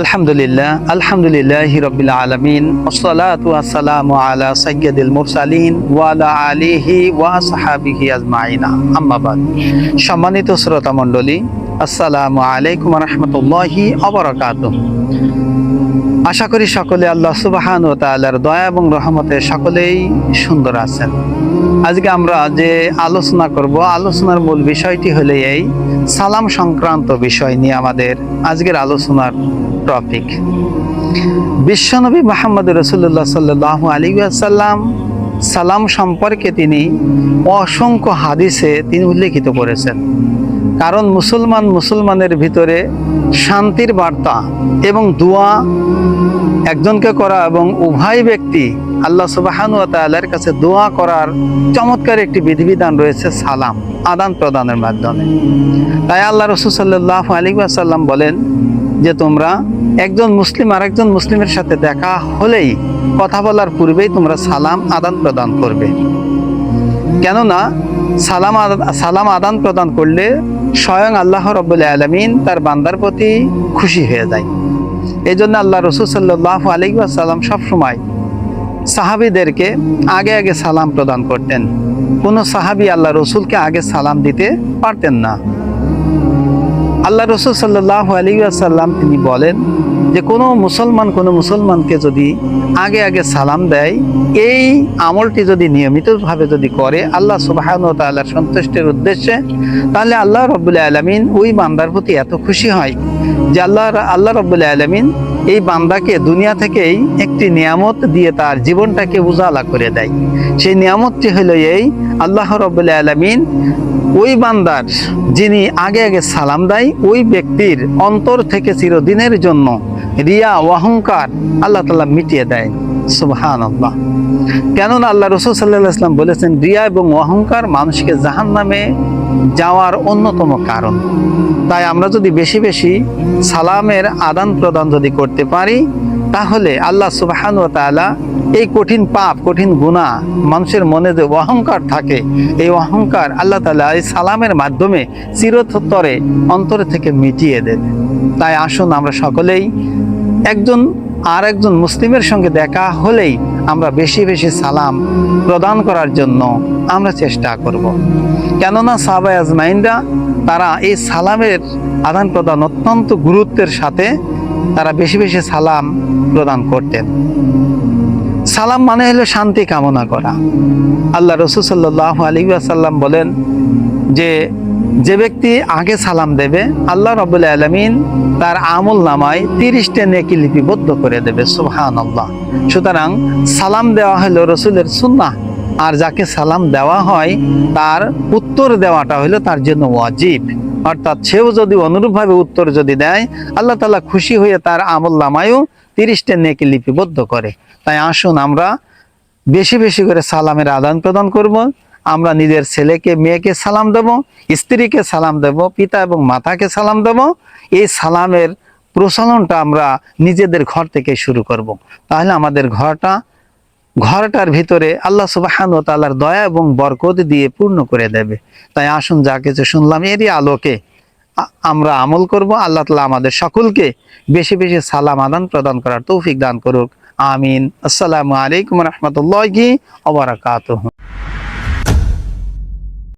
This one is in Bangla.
আলহামদুলিল্লাহ আলহামদুলিল্লাহ রবিল আলমিন আসসালামু আলা সৈয়দুল মুরসালিন ওয়ালা আলিহি ওয়া সাহাবিহি আজমাইনা। আম্মাবাদ সম্মানিত শ্রোতা মণ্ডলী, আসসালামু আলাইকুম রহমতুল্লাহি অবরাকাত আশা করি সকলে আল্লাহ সুবাহান ও তাআলার দয়া এবং রহমতে সকলেই সুন্দর আছেন। আজকে আমরা যে আলোচনা করব, আলোচনার মূল বিষয়টি হলে এই সালাম সংক্রান্ত বিষয় নিয়ে আমাদের আজকের আলোচনার টপিক। বিশ্বনবী মোহাম্মদ রসুল্লাহ সাল্লাহ আলী আসাল্লাম সালাম সম্পর্কে তিনি অসংখ্য হাদিসে তিনি উল্লেখিত করেছেন। কারণ মুসলমান মুসলমানের ভিতরে শান্তির বার্তা এবং দোয়া একজনকে করা এবং উভয় ব্যক্তি আল্লাহ সুবাহানু তাল্লার কাছে দোয়া করার চমৎকার একটি বিধিবিধান রয়েছে সালাম, আদান প্রদানের মাধ্যমে। তাই আল্লাহ রসুল সাল্লাহ আলী আসাল্লাম বলেন যে তোমরা একজন মুসলিম আরেকজন মুসলিমের সাথে দেখা হলেই কথা বলার পূর্বেই তোমরা সালাম, আদান প্রদান করবে। কেননা সালাম সালাম, আদান প্রদান করলে স্বয়ং আল্লাহ রবুল্লা আলমিন তার বান্দার প্রতি খুশি হয়ে যায়। এই জন্য আল্লাহ রসুল সাল্লাহ আলিবাসাল্লাম সবসময় সাহাবিদেরকে আগে আগে সালাম প্রদান করতেন। কোনো সাহাবি আল্লাহ রসুলকে আগে সালাম দিতে পারতেন না। আল্লাহ রসুল সাল্লাহ আলী আসাল্লাম তিনি বলেন যে কোনো মুসলমান কোনো মুসলমানকে যদি আগে আগে সালাম দেয়, এই আমলটি যদি নিয়মিতভাবে যদি করে আল্লাহ সুবাহান তাল্লাহ সন্তুষ্টের উদ্দেশ্যে, তাহলে আল্লাহ রবুল্লা আলমিন ওই বান্দার প্রতি এত খুশি হয়। যে আল্লাহ আল্লাহ রব্বুল্লাহ আলমিন এই বান্দাকে দুনিয়া থেকেই একটি নিয়ামত দিয়ে তার জীবনটাকে উজালা করে দেয়। সেই নিয়ামতটি হল এই, আল্লাহ রব্বুল্লাহ আলমিন ওই বান্দার যিনি আগে আগে সালাম দেয়, ওই ব্যক্তির অন্তর থেকে চিরদিনের জন্য রিয়া অহংকার আল্লাহ তালা মিটিয়ে দেয়। সুবহান আল্লাহ কেননা আল্লাহ রসুল সাল্লাহ ইসলাম বলেছেন, রিয়া এবং অহংকার মানুষকে জাহান নামে যাওয়ার অন্যতম কারণ। তাই আমরা যদি বেশি বেশি সালামের আদান প্রদান যদি করতে পারি, তাহলে আল্লাহ সুবাহান ও তাআলা এই কঠিন পাপ, কঠিন গুণা মানুষের মনে যে অহংকার থাকে, এই অহংকার আল্লাহ তাআলা এই সালামের মাধ্যমে চিরতরে অন্তর থেকে মিটিয়ে দেবে তাই আসুন আমরা সকলেই একজন আর একজন মুসলিমের সঙ্গে দেখা হলেই আমরা বেশি বেশি সালাম প্রদান করার জন্য আমরা চেষ্টা করব। কেননা সাহাবাই আজমাইনরা তারা এই সালামের আদান প্রদান অত্যন্ত গুরুত্বের সাথে তারা বেশি বেশি সালাম প্রদান করতেন সালাম মানে হলো শান্তি কামনা করা আল্লাহ রসুল সাল্লাহ আলী আসাল্লাম বলেন যে যে ব্যক্তি আগে সালাম দেবে, আল্লাহ রবুল্লা আলমিন তার আমল নামায় তিরিশটা নেকি লিপিবদ্ধ করে দেবে সুহান আল্লাহ সুতরাং সালাম দেওয়া হলো রসুলের সুন্নাহ, আর যাকে সালাম দেওয়া হয়, তার উত্তর দেওয়াটা হলো তার জন্য ওয়াজিব। অর্থাৎ সেও যদি অনুরূপভাবে উত্তর যদি দেয়, আল্লাহ তালা খুশি হয়ে তার আমল নামায়ও তিরিশটা নেকি লিপিবদ্ধ করে। তাই আসুন আমরা বেশি বেশি করে সালামের আদান প্রদান করব। আমরা নিজের ছেলেকে, মেয়েকে সালাম দেব, স্ত্রীকে সালাম দেব, পিতা এবং মাতাকে সালাম দেব। এই সালামের প্রচলনটা আমরা নিজেদের ঘর থেকে শুরু করব। তাহলে আমাদের ঘরটা, ঘরটার ভিতরে আল্লাহ সুবাহান ও তাল্লার দয়া এবং বরকত দিয়ে পূর্ণ করে দেবে। তাই আসুন যা কিছু শুনলাম, এরই আলোকে আমরা আমল করব। আল্লাহ তালা আমাদের সকলকে বেশি বেশি সালাম আদান প্রদান করার তৌফিক দান করুক। আমিন। আসসালামু আলাইকুম রহমতুল্লাহ ওবরাকাতুহ